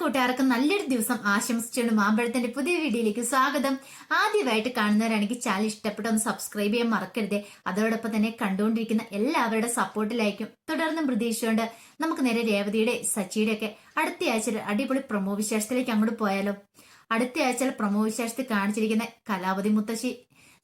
കൂട്ടുകാർക്കും നല്ലൊരു ദിവസം ആശംസിച്ചുകൊണ്ട് മാമ്പഴത്തിന്റെ പുതിയ വീഡിയോയിലേക്ക് സ്വാഗതം. ആദ്യമായിട്ട് കാണുന്നവരാണെങ്കിൽ ചാനൽ ഇഷ്ടപ്പെട്ടൊന്ന് സബ്സ്ക്രൈബ് ചെയ്യാൻ മറക്കരുത്. അതോടൊപ്പം തന്നെ കണ്ടുകൊണ്ടിരിക്കുന്ന എല്ലാവരുടെ സപ്പോർട്ടിലായിരിക്കും തുടർന്നും പ്രതീക്ഷിച്ചുകൊണ്ട് നമുക്ക് നേരെ രേവതിയുടെ സച്ചിയുടെ ഒക്കെ അടുത്ത ആഴ്ച അടിപൊളി പ്രമോ വിശേഷത്തിലേക്ക് അങ്ങോട്ട് പോയാലോ. അടുത്ത ആഴ്ച പ്രമോ വിശേഷത്തിൽ കാണിച്ചിരിക്കുന്ന കലാവതി മുത്തശ്ശി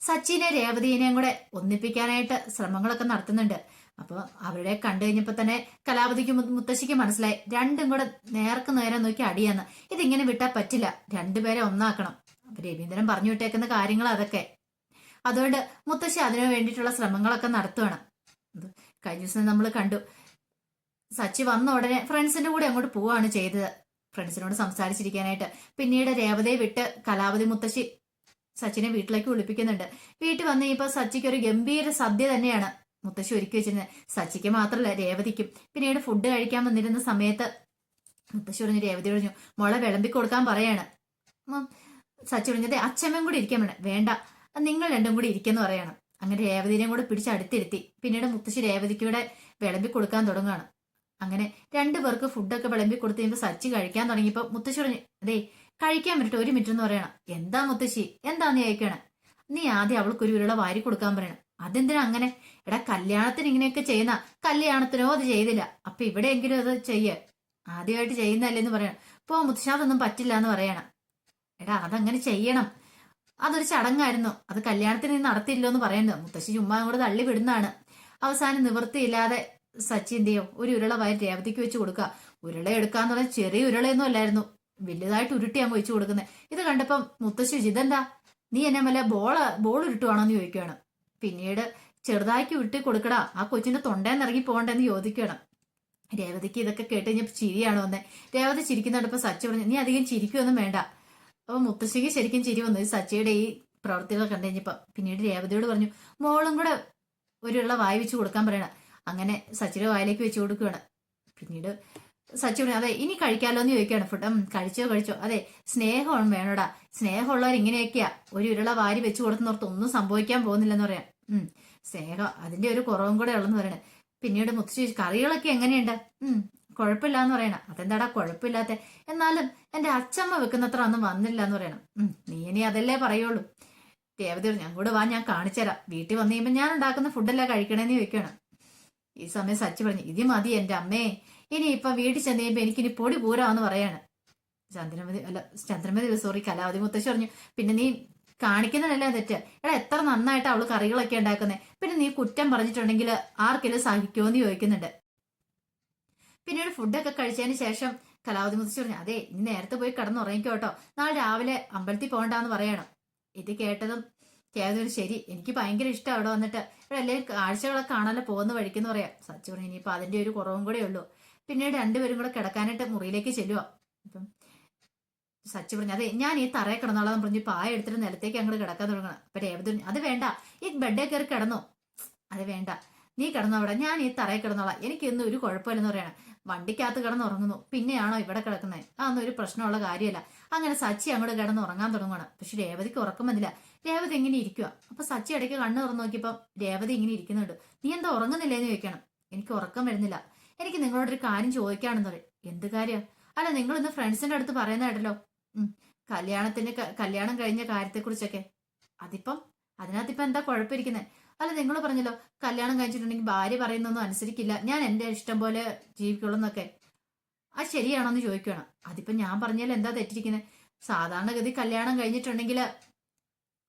സച്ചിനെ രേവതിനെയും കൂടെ ഒന്നിപ്പിക്കാനായിട്ട് ശ്രമങ്ങളൊക്കെ നടത്തുന്നുണ്ട്. അപ്പോൾ അവരുടെ കണ്ടു കഴിഞ്ഞപ്പോൾ തന്നെ കലാപതിക്ക് മുത്തശ്ശിക്ക് മനസ്സിലായി. രണ്ടും കൂടെ നേർക്ക് നേരെ നോക്കി അടിയാന്ന്. ഇതിങ്ങനെ വിട്ടാൽ പറ്റില്ല. രണ്ടുപേരെ ഒന്നാക്കണം. അപ്പൊ രവീന്ദ്രൻ പറഞ്ഞു വിട്ടേക്കുന്ന കാര്യങ്ങൾ അതൊക്കെ. അതുകൊണ്ട് മുത്തശ്ശി അതിനു വേണ്ടിയിട്ടുള്ള ശ്രമങ്ങളൊക്കെ നടത്തുവാണ്. കഴിഞ്ഞ ദിവസം നമ്മൾ കണ്ടു. സച്ചി വന്ന ഉടനെ ഫ്രണ്ട്സിന്റെ കൂടെ അങ്ങോട്ട് പോവാണ് ചെയ്തത്. ഫ്രണ്ട്സിനോട് സംസാരിച്ചിരിക്കാനായിട്ട്. പിന്നീട് രേവതയെ വിട്ട് കലാപതി മുത്തശ്ശി സച്ചിനെ വീട്ടിലേക്ക് വിളിപ്പിക്കുന്നുണ്ട്. വീട്ടിൽ വന്ന് കഴിഞ്ഞപ്പോൾ സച്ചിക്ക് ഒരു ഗംഭീര സദ്യ തന്നെയാണ്. മുത്തശ്ശി ഒരുക്കി വെച്ചിരുന്നത് സച്ചിക്ക് മാത്രമല്ല രേവതിക്കും. പിന്നീട് ഫുഡ് കഴിക്കാൻ വന്നിരുന്ന സമയത്ത് മുത്തശ്ശി പറഞ്ഞു രേവതി പറഞ്ഞു മുള വിളമ്പി കൊടുക്കാൻ പറയാണ്. സച്ചി പറഞ്ഞത് അച്ഛമ്മയും കൂടി ഇരിക്കാൻ വേണം വേണ്ട നിങ്ങൾ രണ്ടും കൂടി ഇരിക്കുന്നു പറയണം. അങ്ങനെ രേവതിനെയും കൂടെ പിടിച്ച് അടുത്തിരുത്തി. പിന്നീട് മുത്തശ്ശി രേവതിക്കൂടെ വിളമ്പി കൊടുക്കാൻ തുടങ്ങുകയാണ് അങ്ങനെ രണ്ടുപേർക്ക് ഫുഡൊക്കെ വിളമ്പി കൊടുത്ത് കഴിയുമ്പോൾ സച്ചി കഴിക്കാൻ തുടങ്ങിയപ്പോൾ മുത്തശ്ശി പറഞ്ഞു അതേ കഴിക്കാൻ പറ്റട്ടെ ഒരു മിനിറ്റ് എന്ന് പറയണം. എന്താ മുത്തശ്ശി? എന്താ നീ അയക്കണേ നീ ആദ്യം അവൾക്ക് ഒരു ഉരുള വാരി കൊടുക്കാൻ പറയണം. അതെന്തിനാ അങ്ങനെ? എടാ കല്യാണത്തിന് ഇങ്ങനെയൊക്കെ ചെയ്യുന്ന കല്യാണത്തിനോ അത് ചെയ്തില്ല. അപ്പൊ ഇവിടെയെങ്കിലും അത് ചെയ്യ്. ആദ്യമായിട്ട് ചെയ്യുന്നല്ലേ എന്ന് പറയണം. പോ മുത്തശ്ശാദൊന്നും പറ്റില്ല എന്ന് പറയണം. എടാ അതങ്ങനെ ചെയ്യണം. അതൊരു ചടങ്ങായിരുന്നു. അത് കല്യാണത്തിന് നടത്തില്ലോ എന്ന് പറയുന്നത്. മുത്തശ്ശി ചുമ്മാ അങ്ങോട്ട് തള്ളി വിടുന്നതാണ്. അവസാനം നിവൃത്തിയില്ലാതെ സച്ചിൻ ഒരു ഉരുള വയർ രേവതിക്ക് വെച്ച് കൊടുക്കുക. ഉരുള എടുക്കാന്ന് പറഞ്ഞാൽ ചെറിയ ഉരുളയൊന്നും അല്ലായിരുന്നു. വലുതായിട്ട് ഉരുട്ടിയാണ് വെച്ച് കൊടുക്കുന്നത് ഇത് കണ്ടപ്പം മുത്തശ്ശി ഇതെന്താ? നീ എന്നെ വല്ല ബോൾ ബോൾ ഉരുട്ടുവാണോ? എന്ന് ചോദിക്കുകയാണ് പിന്നീട് ചെറുതാക്കി ഉരുട്ടി കൊടുക്കടാ ആ കൊച്ചിന്റെ തൊണ്ടേന്ന് ഇറങ്ങി പോകണ്ടെന്ന് ചോദിക്കണം. രേവതിക്ക് ഇതൊക്കെ കേട്ട് കഴിഞ്ഞപ്പോൾ ചിരിയാണ് വന്നേ. രേവതി ചിരിക്കുന്നുണ്ടപ്പോ സച്ചി പറഞ്ഞു നീ അധികം ചിരിക്കുകയൊന്നും വേണ്ട. അപ്പൊ മുത്തശ്ശിക്ക് ശരിക്കും ചിരി വന്നു. സച്ചിയുടെ ഈ പ്രവർത്തികൾ കണ്ടു കഴിഞ്ഞപ്പോ പിന്നീട് രേവതിയോട് പറഞ്ഞു മോളും കൂടെ ഒരുള്ള വായി വെച്ച് കൊടുക്കാൻ പറയണം. അങ്ങനെ സച്ചിയുടെ വായിലേക്ക് വെച്ച് കൊടുക്കുകയാണ്. പിന്നീട് സച്ചി പറഞ്ഞു അതെ ഇനി കഴിക്കാലോ എന്ന് ചോദിക്കുകയാണ്. ഫുഡ് കഴിച്ചോ കഴിച്ചോ. അതെ സ്നേഹം വേണോടാ. സ്നേഹമുള്ളവർ ഇങ്ങനെയൊക്കെയാ. ഒരു ഉരുള വാരി വെച്ചു കൊടുക്കുന്നോർത്ത് ഒന്നും സംഭവിക്കാൻ പോകുന്നില്ലെന്ന് പറയാം. ഉം സ്നേഹം അതിന്റെ ഒരു കുറവും കൂടെ ഉള്ളെന്ന് പറയണേ. പിന്നീട് മുത്തശ്ശി കറികളൊക്കെ എങ്ങനെയുണ്ട്? ഉം കുഴപ്പമില്ല എന്ന് പറയണ. അതെന്താടാ കുഴപ്പമില്ലാത്ത? എന്നാലും എന്റെ അച്ഛമ്മ വെക്കുന്നത്ര ഒന്നും വന്നില്ല എന്ന് പറയണം. ഉം നീ ഇനി അതല്ലേ പറയുള്ളൂ. ദേവതി ഞാൻ കൂടെ വാ ഞാൻ കാണിച്ചുതരാം വീട്ടിൽ വന്നു കഴിയുമ്പോൾ ഞാൻ ഉണ്ടാക്കുന്ന ഫുഡല്ല കഴിക്കണേന്ന് ചോദിക്കണം ഈ സമയം സച്ചി പറഞ്ഞു ഇത് മതി എന്റെ അമ്മേ. ഇനി ഇപ്പൊ വീട്ടിൽ ചെന്ന് കഴിയുമ്പോ എനിക്കിനി പൊടി പൂരാന്ന് പറയാണ്. ചന്ദ്രമതി അല്ല ചന്ദ്രമതി സോറി കലാവതി മുത്തശ്ശി പറഞ്ഞു പിന്നെ നീ കാണിക്കുന്നതല്ലേ തെറ്റ്? എടാ എത്ര നന്നായിട്ട് അവൾ കറികളൊക്കെ ഉണ്ടാക്കുന്നത് പിന്നെ നീ കുറ്റം പറഞ്ഞിട്ടുണ്ടെങ്കിൽ ആർക്കെങ്കിലും സഹിക്കുമോ എന്ന് ചോദിക്കുന്നുണ്ട് പിന്നീട് ഫുഡൊക്കെ കഴിച്ചതിന് ശേഷം കലാവതി മുത്തശ്ശി പറഞ്ഞു അതെ ഇനി നേരത്തെ പോയി കിടന്നുറങ്ങിക്കോ കേട്ടോ നാളെ രാവിലെ അമ്പലത്തിൽ പോകണ്ടെന്ന് പറയണം. ഇത് കേട്ടതും കേതൊരു ശരി എനിക്ക് ഭയങ്കര ഇഷ്ടം അവിടെ വന്നിട്ട്. ഇവിടെ എല്ലാവരും കാഴ്ചകളൊക്കെ കാണാനല്ലോ പോകുന്ന വഴിക്കെന്ന് പറയാം. സച്ചു പറഞ്ഞു ഇനിയിപ്പോൾ അതിന്റെ ഒരു കുറവും കൂടെ ഉള്ളൂ. പിന്നീട് രണ്ടുപേരും കൂടെ കിടക്കാനായിട്ട് മുറിയിലേക്ക് ചെല്ലുക അപ്പം സച്ചി പറഞ്ഞു അതെ ഞാൻ ഈ തറയെ കിടന്നോളാം പറഞ്ഞ് പായ എടുത്തിട്ട് നിലത്തേക്ക് അങ്ങോട്ട് കിടക്കാൻ തുടങ്ങണം അപ്പൊ രേവതി അത് വേണ്ട ഈ ബെഡേ കയറി കിടന്നോ. അത് വേണ്ട നീ കിടന്നോ അവിടെ ഞാൻ ഈ തറയെ കിടന്നോളാം. എനിക്കൊന്നും ഒരു കുഴപ്പമില്ലെന്ന് പറയണം. വണ്ടിക്കകത്ത് കിടന്നുറങ്ങുന്നു. പിന്നെയാണോ ഇവിടെ കിടക്കുന്നത് അതൊന്നും ഒരു പ്രശ്നമുള്ള കാര്യമല്ല. അങ്ങനെ സച്ചി അങ്ങോട്ട് കിടന്ന് ഉറങ്ങാൻ തുടങ്ങണം പക്ഷെ രേവതിക്ക് ഉറക്കം വന്നില്ല. രേവതി എങ്ങനെ ഇരിക്കുക അപ്പൊ സച്ചി ഇടയ്ക്ക് കണ്ണ് തുറന്നു നോക്കിയപ്പോൾ രേവതി ഇങ്ങനെ ഇരിക്കുന്നുണ്ട്. നീ എന്താ ഉറങ്ങുന്നില്ലേന്ന് ചോദിക്കണം. എനിക്ക് ഉറക്കം വരുന്നില്ല. എനിക്ക് നിങ്ങളോടൊരു കാര്യം ചോദിക്കാണെന്ന് പറയും. എന്ത് കാര്യം? അല്ല നിങ്ങൾ ഇന്ന് ഫ്രണ്ട്സിന്റെ അടുത്ത് പറയുന്നതായിട്ടല്ലോ കല്യാണത്തിന്റെ കല്യാണം കഴിഞ്ഞ കാര്യത്തെക്കുറിച്ചൊക്കെ. അതിപ്പം അതിനകത്ത് ഇപ്പൊ എന്താ കുഴപ്പമിരിക്കുന്നത് അല്ല നിങ്ങൾ പറഞ്ഞല്ലോ കല്യാണം കഴിച്ചിട്ടുണ്ടെങ്കിൽ ഭാര്യ പറയുന്നൊന്നും അനുസരിക്കില്ല. ഞാൻ എന്റെ ഇഷ്ടം പോലെ ജീവിക്കുള്ളൂ എന്നൊക്കെ അത് ശരിയാണോന്ന് ചോദിക്കണം അതിപ്പം ഞാൻ പറഞ്ഞാൽ എന്താ തെറ്റിരിക്കുന്നത് സാധാരണഗതി കല്യാണം കഴിഞ്ഞിട്ടുണ്ടെങ്കിൽ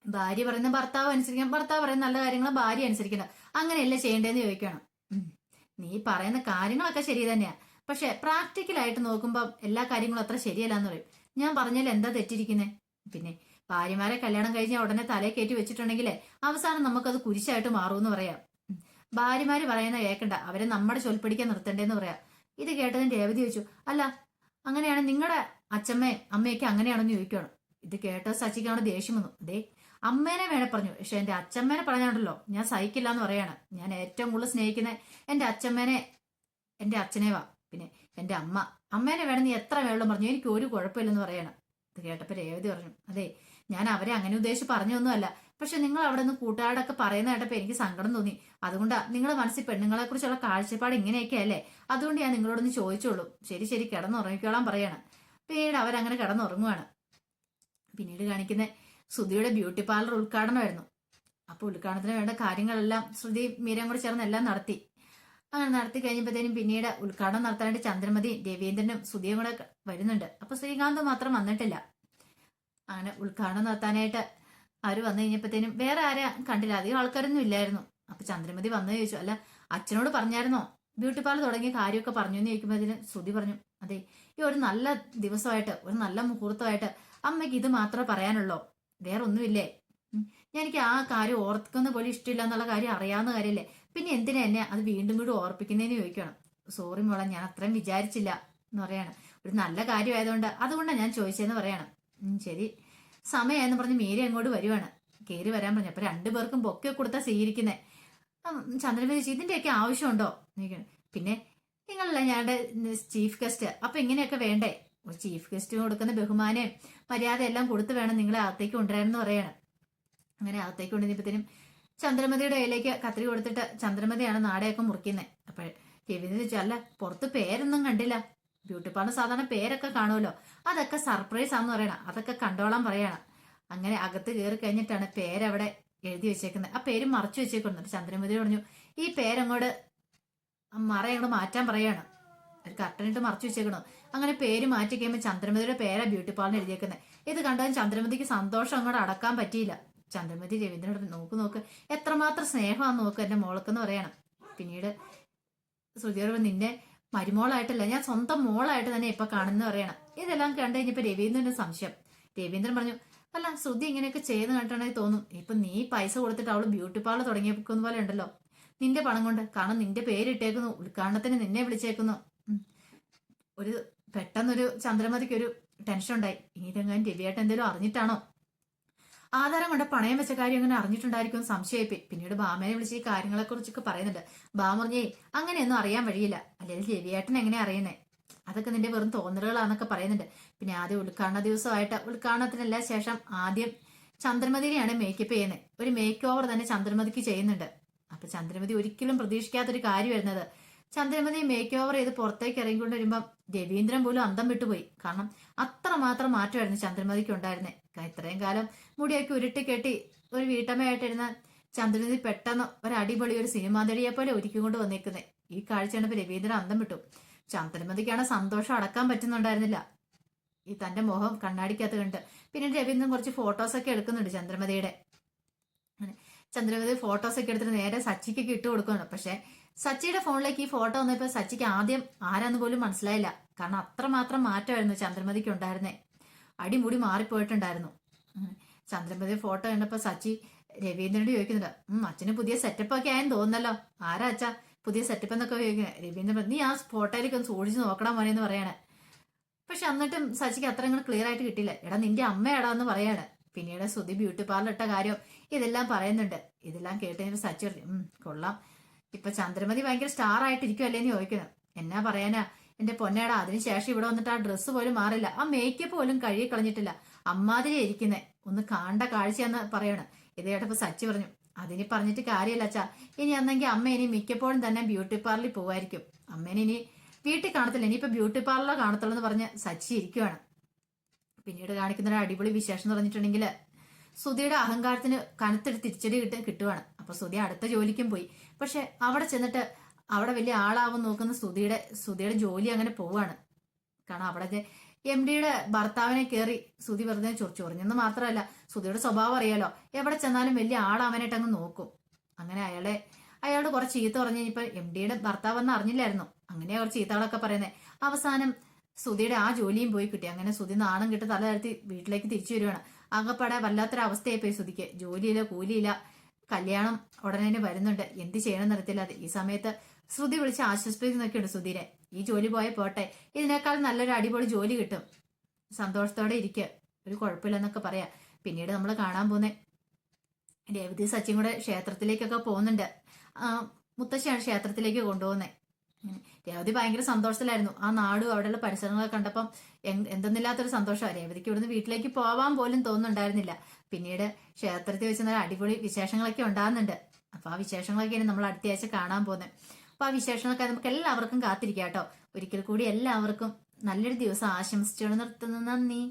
ഭാര്യ പറയുന്ന ഭർത്താവ് അനുസരിക്കണം ഭർത്താവ് പറയുന്ന നല്ല കാര്യങ്ങൾ ഭാര്യ അനുസരിക്കണം അങ്ങനെയല്ലേ ചെയ്യേണ്ടതെന്ന് ചോദിക്കണം. നീ പറയുന്ന കാര്യങ്ങളൊക്കെ ശരി തന്നെയാ. പക്ഷെ പ്രാക്ടിക്കലായിട്ട് നോക്കുമ്പോൾ എല്ലാ കാര്യങ്ങളും അത്ര ശരിയല്ല എന്ന് പറയും. ഞാൻ പറഞ്ഞാൽ എന്താ തെറ്റിരിക്കുന്നത് പിന്നെ ഭാര്യമാരെ കല്യാണം കഴിഞ്ഞ ഉടനെ തലേ കയറ്റി വെച്ചിട്ടുണ്ടെങ്കിൽ അവസാനം നമുക്കത് കുരിശായിട്ട് മാറുമെന്ന് പറയാം. ഭാര്യമാര് പറയുന്ന കേൾക്കണ്ട അവരെ നമ്മുടെ ചൊൽപ്പിടിക്കാൻ നിർത്തണ്ടേന്ന് പറയാം. ഇത് കേട്ടതിന് രേവതി ചോദിച്ചു അല്ല അങ്ങനെയാണ് നിങ്ങളുടെ അച്ഛമ്മയും അമ്മയൊക്കെ അങ്ങനെയാണെന്ന് ചോദിക്കുകയാണ് ഇത് കേട്ട സച്ചിക്കാണ് ദേഷ്യം വന്നു. അതേ അമ്മേനെ വേണേ പറഞ്ഞു. പക്ഷെ എന്റെ അച്ഛമ്മേനെ പറഞ്ഞാണ്ടല്ലോ. ഞാൻ സഹിക്കില്ല എന്ന് പറയാണ്. ഞാൻ ഏറ്റവും കൂടുതൽ സ്നേഹിക്കുന്ന എന്റെ അച്ഛമ്മേനെ എന്റെ അച്ഛനെ വാ. പിന്നെ എന്റെ അമ്മ അമ്മേനെ വേണം നീ എത്ര വേളും പറഞ്ഞു. എനിക്ക് ഒരു കുഴപ്പമില്ലെന്ന് പറയണം. ഇത് കേട്ടപ്പോ രേവതി പറഞ്ഞു അതെ ഞാൻ അവരെ അങ്ങനെ ഉദ്ദേശിച്ച് പറഞ്ഞൊന്നുമല്ല. പക്ഷെ നിങ്ങൾ അവിടെ നിന്ന് കൂട്ടുകാരോടൊക്കെ പറയുന്ന കേട്ടപ്പോ എനിക്ക് സങ്കടം തോന്നി. അതുകൊണ്ടാ നിങ്ങളുടെ മനസ്സിൽ പെണ്ണുങ്ങളെ കുറിച്ചുള്ള കാഴ്ചപ്പാട് ഇങ്ങനെയൊക്കെ അല്ലേ? അതുകൊണ്ട് ഞാൻ നിങ്ങളോടൊന്ന് ചോദിച്ചോളൂ. ശരി ശരി കിടന്നുറങ്ങിക്കോളാൻ പറയാണ്. പിന്നീട് അവരങ്ങനെ കിടന്നുറങ്ങുവാണ്. പിന്നീട് കാണിക്കുന്ന ശ്രുതിയുടെ ബ്യൂട്ടി പാർലർ ഉദ്ഘാടനമായിരുന്നു. അപ്പോൾ ഉദ്ഘാടനത്തിന് വേണ്ട കാര്യങ്ങളെല്ലാം ശ്രുതി മീരയും കൂടെ ചേർന്ന് എല്ലാം നടത്തി. അങ്ങനെ നടത്തി കഴിഞ്ഞപ്പോഴത്തേനും പിന്നീട് ഉദ്ഘാടനം നടത്താനായിട്ട് ചന്ദ്രമതി രവീന്ദ്രനും ശ്രുതിയും കൂടെ വരുന്നുണ്ട്. അപ്പൊ ശ്രീകാന്ത് മാത്രം വന്നിട്ടില്ല. അങ്ങനെ ഉദ്ഘാടനം നടത്താനായിട്ട് അവർ വന്നു കഴിഞ്ഞപ്പോഴത്തേനും വേറെ ആരെ കണ്ടില്ല. അധികം ആൾക്കാരൊന്നും ഇല്ലായിരുന്നു. അപ്പൊ ചന്ദ്രമതി വന്നു ചോദിച്ചു അല്ല അച്ഛനോട് പറഞ്ഞായിരുന്നോ? ബ്യൂട്ടി പാർലർ തുടങ്ങിയ കാര്യമൊക്കെ പറഞ്ഞു എന്ന് ചോദിക്കുമ്പോഴത്തേന് ശ്രുതി പറഞ്ഞു അതെ ഈ ഒരു നല്ല ദിവസമായിട്ട് ഒരു നല്ല മുഹൂർത്തമായിട്ട് അമ്മയ്ക്ക് ഇത് മാത്രമേ പറയാനുള്ളൂ. വേറെ ഒന്നുമില്ലേ ഞാൻ എനിക്ക് ആ കാര്യം ഓർക്കുന്ന പോലെ ഇഷ്ടമില്ല എന്നുള്ള കാര്യം അറിയാവുന്ന കാര്യമല്ലേ? പിന്നെ എന്തിനാ എന്നെ അത് വീണ്ടും കൂടി ഓർപ്പിക്കുന്നതെന്ന് ചോദിക്കണം. സോറി മോളെ ഞാൻ അത്രയും വിചാരിച്ചില്ല എന്ന് പറയണം. ഒരു നല്ല കാര്യമായതുകൊണ്ട് അതുകൊണ്ടാണ് ഞാൻ ചോദിച്ചതെന്ന് പറയണം. ശരി. സമയമായെന്ന് പറഞ്ഞ് മേരി അങ്ങോട്ട് വരുവാണ്. കയറി വരാൻ പറഞ്ഞു. അപ്പൊ രണ്ടുപേർക്കും ബൊക്കെ കൊടുത്താ സ്വീകരിക്കുന്നത് ചന്ദ്രമേരി ചേച്ചി ഇതിന്റെയൊക്കെ ആവശ്യമുണ്ടോ? പിന്നെ നിങ്ങളല്ല ഞങ്ങളുടെ ചീഫ് ഗസ്റ്റ്. അപ്പൊ ഇങ്ങനെയൊക്കെ വേണ്ടേ? ഒരു ചീഫ് ഗസ്റ്റിന് കൊടുക്കുന്ന ബഹുമാനം മര്യാദ എല്ലാം കൊടുത്തു വേണം നിങ്ങളെ അകത്തേക്ക് കൊണ്ടുവരാനെന്ന് പറയണം. അങ്ങനെ അകത്തേക്ക് കൊണ്ടുവന്നപ്പോഴത്തേനും ചന്ദ്രമതിയുടെ കയ്യിലേക്ക് കത്തിരി കൊടുത്തിട്ട് ചന്ദ്രമതിയാണ് നാടയൊക്കെ മുറിക്കുന്നത് അപ്പോൾ രവീന്ദ്രൻ ചോദിച്ചു അല്ല പുറത്ത് പേരൊന്നും കണ്ടില്ല. ബ്യൂട്ടി പാർലർ സാധാരണ പേരൊക്കെ കാണുമല്ലോ. അതൊക്കെ സർപ്രൈസ് ആണെന്ന് പറയണം. അതൊക്കെ കണ്ടോളാൻ പറയണം. അങ്ങനെ അകത്ത് കയറി കഴിഞ്ഞിട്ടാണ് പേരവിടെ എഴുതി വെച്ചേക്കുന്നത്. ആ പേര് മറച്ചു വെച്ചേക്കുന്നത് ചന്ദ്രമതി പറഞ്ഞു ഈ പേരങ്ങോട്ട് മറ അങ്ങോട്ട് മാറ്റാൻ പറയാണ്. ഒരു കർട്ടനിട്ട് മറച്ചു വെച്ചേക്കണു അങ്ങനെ പേര് മാറ്റി കഴിയുമ്പോൾ ചന്ദ്രമതിയുടെ പേരാ ബ്യൂട്ടി പാർലർ എഴുതിയേക്കുന്നത് ഇത് കണ്ടാൽ ചന്ദ്രമതിക്ക് സന്തോഷം അങ്ങോട്ട് അടക്കാൻ പറ്റിയില്ല. ചന്ദ്രമതി രവീന്ദ്രനോട് നോക്ക് നോക്ക് എത്രമാത്രം സ്നേഹമാണെന്ന് നോക്ക് എന്റെ മോൾക്കെന്ന് പറയണം. പിന്നീട് ശ്രുതിയോട് നിന്നെ മരുമോളായിട്ടല്ല ഞാൻ സ്വന്തം മോളായിട്ട് തന്നെ ഇപ്പൊ കാണുന്ന പറയണം. ഇതെല്ലാം കണ്ടു കഴിഞ്ഞപ്പോ രവീന്ദ്രന്റെ സംശയം. രവീന്ദ്രൻ പറഞ്ഞു അല്ല ശ്രുതി ഇങ്ങനെയൊക്കെ ചെയ്യുന്ന കണ്ടിട്ടാണെങ്കിൽ തോന്നും. ഇപ്പൊ നീ പൈസ കൊടുത്തിട്ട് അവൾ ബ്യൂട്ടി പാർലർ തുടങ്ങിയേക്കുന്ന പോലെ ഉണ്ടല്ലോ. നിന്റെ പണം കൊണ്ട് കാരണം നിന്റെ പേരിട്ടേക്കുന്നു ഉദ്ഘാടനത്തിന് നിന്നെ വിളിച്ചേക്കുന്നു. ഒരു പെട്ടെന്നൊരു ചന്ദ്രമതിക്ക് ഒരു ടെൻഷൻ ഉണ്ടായി ഇനി ഇതെങ്ങാനും രവിയായിട്ട് എന്തെങ്കിലും അറിഞ്ഞിട്ടാണോ? ആധാരം കൊണ്ട് പണയം വെച്ച കാര്യം അങ്ങനെ അറിഞ്ഞിട്ടുണ്ടായിരിക്കും സംശയപ്പി പിന്നീട് ബാമനെ വിളിച്ച് ഈ കാര്യങ്ങളെ കുറിച്ചൊക്കെ പറയുന്നുണ്ട്. ബാമ പറഞ്ഞേ അങ്ങനെയൊന്നും അറിയാൻ വഴിയില്ല. അല്ലെങ്കിൽ രവിയേട്ടൻ എങ്ങനെ അറിയുന്നേ? അതൊക്കെ നിന്റെ വെറും തോന്നലുകളാന്നൊക്കെ പറയുന്നുണ്ട്. പിന്നെ ആദ്യം ഉദ്ഘാടന ദിവസമായിട്ട് ഉദ്ഘാടനത്തിനല്ല ശേഷം ആദ്യം ചന്ദ്രമതിനെയാണ് മേക്കപ്പ് ചെയ്യുന്നത് ഒരു മേക്ക് ഓവർ തന്നെ ചന്ദ്രമതിക്ക് ചെയ്യുന്നുണ്ട്. അപ്പൊ ചന്ദ്രമതി ഒരിക്കലും പ്രതീക്ഷിക്കാത്തൊരു കാര്യം വരുന്നത് ചന്ദ്രമതി മേക്ക് ഓവർ ചെയ്ത് പുറത്തേക്ക് ഇറങ്ങിക്കൊണ്ട് വരുമ്പോൾ രവീന്ദ്രൻ പോലും അന്തം വിട്ടുപോയി. കാരണം അത്രമാത്രം മാറ്റമായിരുന്നു ചന്ദ്രമതിക്ക് ഉണ്ടായിരുന്നത് ഇത്രയും കാലം മുടിയൊക്കെ ഉരുട്ടി കെട്ടി ഒരു വീട്ടമ്മയായിട്ടിരുന്ന ചന്ദ്രമതി പെട്ടെന്ന് ഒരു അടിപൊളി ഒരു സിനിമാ നടിയെ പോലെ ഒരുക്കിക്കൊണ്ട് വന്നേക്കുന്നേ. ഈ കാഴ്ച കണ്ടപ്പോൾ രവീന്ദ്രൻ അന്തം വിട്ടു. ചന്ദ്രമതിക്കാണ് സന്തോഷം അടക്കാൻ പറ്റുന്നുണ്ടായിരുന്നില്ല. ഈ തന്റെ മുഖം കണ്ണാടിക്കകത്ത് കണ്ട്. പിന്നെ രവീന്ദ്രൻ കുറച്ച് ഫോട്ടോസ് ഒക്കെ എടുക്കുന്നുണ്ട് ചന്ദ്രമതിയുടെ. ചന്ദ്രമതി ഫോട്ടോസ് ഒക്കെ എടുത്തിട്ട് നേരെ സച്ചിക്കൊക്കെ ഇട്ട് കൊടുക്കുന്നുണ്ട്. പക്ഷെ സച്ചിയുടെ ഫോണിലേക്ക് ഈ ഫോട്ടോ വന്നപ്പോൾ സച്ചിക്ക് ആദ്യം ആരാന്ന് പോലും മനസ്സിലായില്ല. കാരണം അത്രമാത്രം മാറ്റമായിരുന്നു ചന്ദ്രമതിക്ക് ഉണ്ടായിരുന്നേ. അടിമുടി മാറിപ്പോയിട്ടുണ്ടായിരുന്നു. ചന്ദ്രമതി ഫോട്ടോ കണ്ടപ്പോൾ സച്ചി രവീന്ദ്രനോട് ചോദിക്കുന്നുണ്ട് അച്ഛന് പുതിയ സെറ്റപ്പ് ഒക്കെ ആയെന്ന് തോന്നുന്നല്ലോ. ആരാ അച്ഛാ പുതിയ സെറ്റപ്പ് എന്നൊക്കെ ചോദിക്കുന്നത് രവീന്ദ്രൻ നീ ആ ഫോട്ടോയിലേക്ക് ഒന്ന് സൂക്ഷിച്ച് നോക്കണം മോനെ എന്ന് പറയാണ്. പക്ഷെ എന്നിട്ടും സച്ചിക്ക് അത്ര അങ്ങോട്ട് ക്ലിയർ ആയിട്ട് കിട്ടിയില്ല. എടാ നിന്റെ അമ്മയടാ എന്ന് പറയാണ്. പിന്നീട് സുധി ബ്യൂട്ടി പാർലർ ഇട്ട കാര്യം ഇതെല്ലാം പറയുന്നുണ്ട്. ഇതെല്ലാം കേട്ട് സച്ചി കൊള്ളാം. ഇപ്പൊ ചന്ദ്രമതി ഭയങ്കര സ്റ്റാർ ആയിട്ടിരിക്കുമല്ലേന്ന് എന്ന് ചോദിക്കുന്നു. എന്നാ പറയാനാ? എന്റെ പൊന്നേടാ അതിനുശേഷം ഇവിടെ വന്നിട്ട് ആ ഡ്രസ്സ് പോലും മാറില്ല. ആ മേക്കപ്പ് പോലും കഴുകി കളഞ്ഞിട്ടില്ല. അമ്മാതിരി ഇരിക്കുന്നേ. ഒന്ന് കാണ്ട കാഴ്ചയെന്ന് പറയണം. ഇത് കേട്ടപ്പോ സച്ചി പറഞ്ഞു അതിനി പറഞ്ഞിട്ട് കാര്യമില്ല അച്ഛാ. ഇനി അന്നെങ്കിൽ അമ്മ ഇനി മിക്കപ്പോഴും തന്നെ ബ്യൂട്ടി പാർലറിൽ പോവായിരിക്കും. അമ്മേനെ ഇനി വീട്ടിൽ കാണത്തില്ല. ഇനിയിപ്പോ ബ്യൂട്ടി പാർലർ കാണത്തുള്ളൂ എന്ന് പറഞ്ഞ് സച്ചി ഇരിക്കുവാണ്. പിന്നീട് കാണിക്കുന്ന ഒരു അടിപൊളി വിശേഷം എന്ന് പറഞ്ഞിട്ടുണ്ടെങ്കിൽ സുധിയുടെ അഹങ്കാരത്തിന് കനത്തൊരു തിരിച്ചടി കിട്ട് കിട്ടുവാണ്. അപ്പൊ സുധി അടുത്ത ജോലിക്കും പോയി. പക്ഷെ അവിടെ ചെന്നിട്ട് അവിടെ വലിയ ആളാവും നോക്കുന്ന സുധിയുടെ സുധിയുടെ ജോലി അങ്ങനെ പോവാണ്. കാരണം അവിടെ എം ഡിയുടെ ഭർത്താവിനെ കയറി സുധി വെറുതെ ചൊറിച്ചു പറഞ്ഞെന്ന് മാത്രമല്ല സുധിയുടെ സ്വഭാവം അറിയാലോ എവിടെ ചെന്നാലും വലിയ ആളാവാനായിട്ട് അങ്ങ് നോക്കും. അങ്ങനെ അയാളെ അയാളോട് കുറച്ച് ചീത്ത പറഞ്ഞു കഴിഞ്ഞപ്പോൾ എം ഡിയുടെ ഭർത്താവ് എന്ന് അറിഞ്ഞില്ലായിരുന്നു. അങ്ങനെ കുറച്ച് ചീത്തകളൊക്കെ പറയുന്നത് അവസാനം സുധിയുടെ ആ ജോലിയും പോയി കിട്ടി. അങ്ങനെ സുധി നാണം കിട്ടി തല വീട്ടിലേക്ക് തിരിച്ചു വരുവാണ്. ആകപ്പാടെ വല്ലാത്തൊരു അവസ്ഥയായി പോയി സുധിക്ക് ജോലിയില്ല കൂലിയില്ല. കല്യാണം ഉടനെ വരുന്നുണ്ട്. എന്ത് ചെയ്യണം നിർത്തില്ല ഈ സമയത്ത് ശ്രുതി വിളിച്ച് ആശ്വസിപ്പിക്കുന്നൊക്കെയുണ്ട് സുധീരെ ഈ ജോലി പോയ പോട്ടെ. ഇതിനേക്കാൾ നല്ലൊരു അടിപൊളി ജോലി കിട്ടും. സന്തോഷത്തോടെ ഇരിക്കുക ഒരു കുഴപ്പമില്ലെന്നൊക്കെ പറയാം. പിന്നീട് നമ്മൾ കാണാൻ പോകുന്നേ രേവതി സച്ചിൻ കൂടെ ക്ഷേത്രത്തിലേക്കൊക്കെ പോകുന്നുണ്ട്. മുത്തശ്ശിയാണ് ക്ഷേത്രത്തിലേക്ക് കൊണ്ടുപോകുന്നത് രേവതി ഭയങ്കര സന്തോഷത്തിലായിരുന്നു. ആ നാടും അവിടെയുള്ള പരിസരങ്ങളൊക്കെ കണ്ടപ്പം എന്തെന്നില്ലാത്തൊരു സന്തോഷമാണ് രേവതിക്ക് ഇവിടുന്ന് വീട്ടിലേക്ക് പോവാൻ പോലും തോന്നുന്നുണ്ടായിരുന്നില്ല. പിന്നീട് ക്ഷേത്രത്തിൽ വെച്ച് നല്ല അടിപൊളി വിശേഷങ്ങളൊക്കെ ഉണ്ടാകുന്നുണ്ട്. അപ്പൊ ആ വിശേഷങ്ങളൊക്കെയാണ് നമ്മൾ അടുത്തയാഴ്ച കാണാൻ പോകുന്നത്. അപ്പൊ ആ വിശേഷങ്ങളൊക്കെ നമുക്ക് എല്ലാവർക്കും കാത്തിരിക്കാം കേട്ടോ. ഒരിക്കൽ കൂടി എല്ലാവർക്കും നല്ലൊരു ദിവസം ആശംസിച്ചുകൊണ്ട് നിർത്തുന്നു. നന്ദി.